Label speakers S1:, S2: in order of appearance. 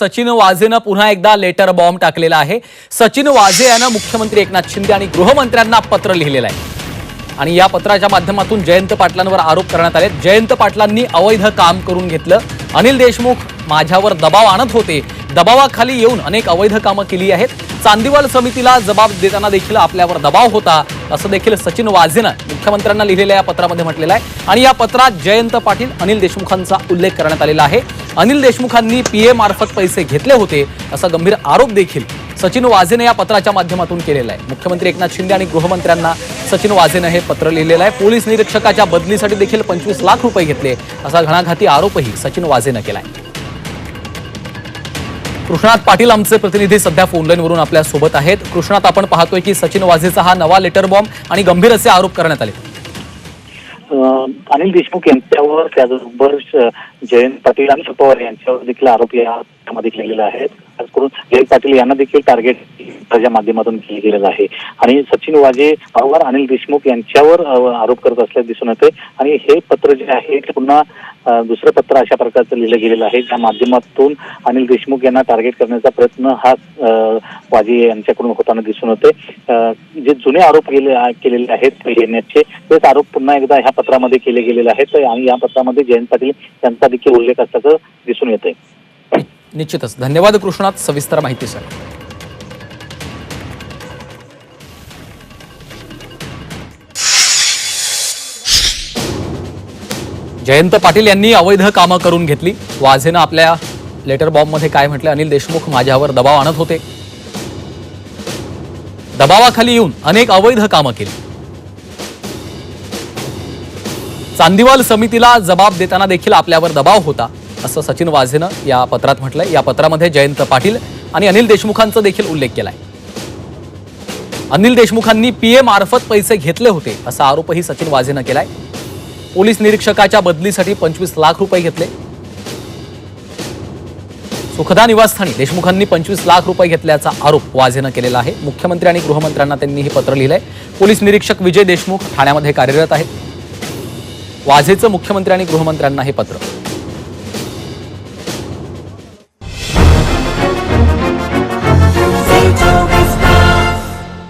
S1: सचिन वाझेनं पुन्हा एकदा letter bomb टाकलेला आहे. सचिन वाझे यानं मुख्यमंत्री एकनाथ शिंदे आणि गृहमंत्र्यांना पत्र लिहिलेलं आहे. आणि या पत्राच्या माध्यमातून जयंत पाटलांवर आरोप करण्यात आले जयंत पाटलांनी अवैध काम करून घेतलं. अनिल देशमुख माझ्यावर दबाव आणत होते. दबावाखाली येऊन अनेक अवैध कामं केली आहेत. चांदीवाल समितीला जबाब देताना देखील आपल्यावर दबाव होता असं देखील सचिन वाझेनं मुख्यमंत्र्यांना लिहिलेल्या या पत्रामध्ये म्हटलेलं आहे. आणि या पत्रात जयंत पाटील अनिल देशमुखांचा उल्लेख करण्यात आलेला आहे. अनिल देशमुखांनी पीए मार्फत पैसे घेतले होते असा गंभीर आरोप देखील सचिन वाझेने या पत्राच्या माध्यमातून केलेला आहे. मुख्यमंत्री एकनाथ शिंदे आणि गृहमंत्र्यांना सचिन वाझेनं हे पत्र लिहिलेलं आहे. पोलीस निरीक्षकाच्या बदलीसाठी देखील पंचवीस लाख रुपये घेतले असा घणाघाती आरोपही सचिन वाझेनं केलाय कृष्णात पाटील आमचे प्रतिनिधी सध्या फोनलाईनवरून आपल्यासोबत आहेत. कृष्णात आपण पाहतोय की सचिन वाझेचा हा नवा लेटर बॉम्ब आणि गंभीर असे आरोप करण्यात आले.
S2: अनिल देशमुख यांच्यावर त्याचबरोबर जयंत पाटील आणि पवार यांच्यावर देखील आरोप यामध्ये केलेला आहे खास करून जयंत पाटील यांना देखील टार्गेट त्याच्या माध्यमातून केलं गेलेलं आहे. आणि सचिन वाजे पवार अनिल देशमुख यांच्यावर आरोप करत असल्याचे दिसून येते आणि हे पत्र जे आहे ते पुन्हा दुसरं पत्र अशा प्रकारचं लिहिलं गेलेलं आहे त्या माध्यमातून अनिल देशमुख यांना टार्गेट करण्याचा प्रयत्न हा वाजे यांच्याकडून होताना दिसून होते जे जुने आरोप केले केलेले आहेत येण्याचे तेच आरोप पुन्हा एकदा ह्या पत्रामध्ये केले गेलेले आहेत. आणि या पत्रामध्ये जयंत पाटील यांचा देखील उल्लेख असल्याचं दिसून येतंय.
S1: निश्चितच. धन्यवाद कृष्णात सविस्तर माहिती सर. जयंत पाटील यांनी अवैध कामं करून घेतली. वाझेनं आपल्या लेटर बॉम्बमध्ये काय म्हटलं? अनिल देशमुख माझ्यावर दबाव आणत होते. दबावाखाली येऊन अनेक अवैध कामं केली. चांदीवाल समितीला जबाब देताना देखील आपल्यावर दबाव होता. असं सचिन वाझेनं या पत्रात म्हटलंय. या पत्रामध्ये जयंत पाटील आणि अनिल देशमुखांचा देखील उल्लेख केलाय. अनिल देशमुखांनी पीए मार्फत पैसे घेतले होते असा आरोपही सचिन वाझेनं केलाय. पोलीस निरीक्षकाच्या बदलीसाठी पंचवीस लाख रुपये घेतले. सुखदा निवासस्थानी देशमुखांनी पंचवीस लाख रुपये घेतल्याचा आरोप वाझेनं केलेला आहे. मुख्यमंत्री आणि गृहमंत्र्यांना त्यांनी हे पत्र लिहिलंय. पोलीस निरीक्षक विजय देशमुख ठाण्यामध्ये कार्यरत आहेत. वाझेचं मुख्यमंत्री आणि गृहमंत्र्यांना हे पत्र.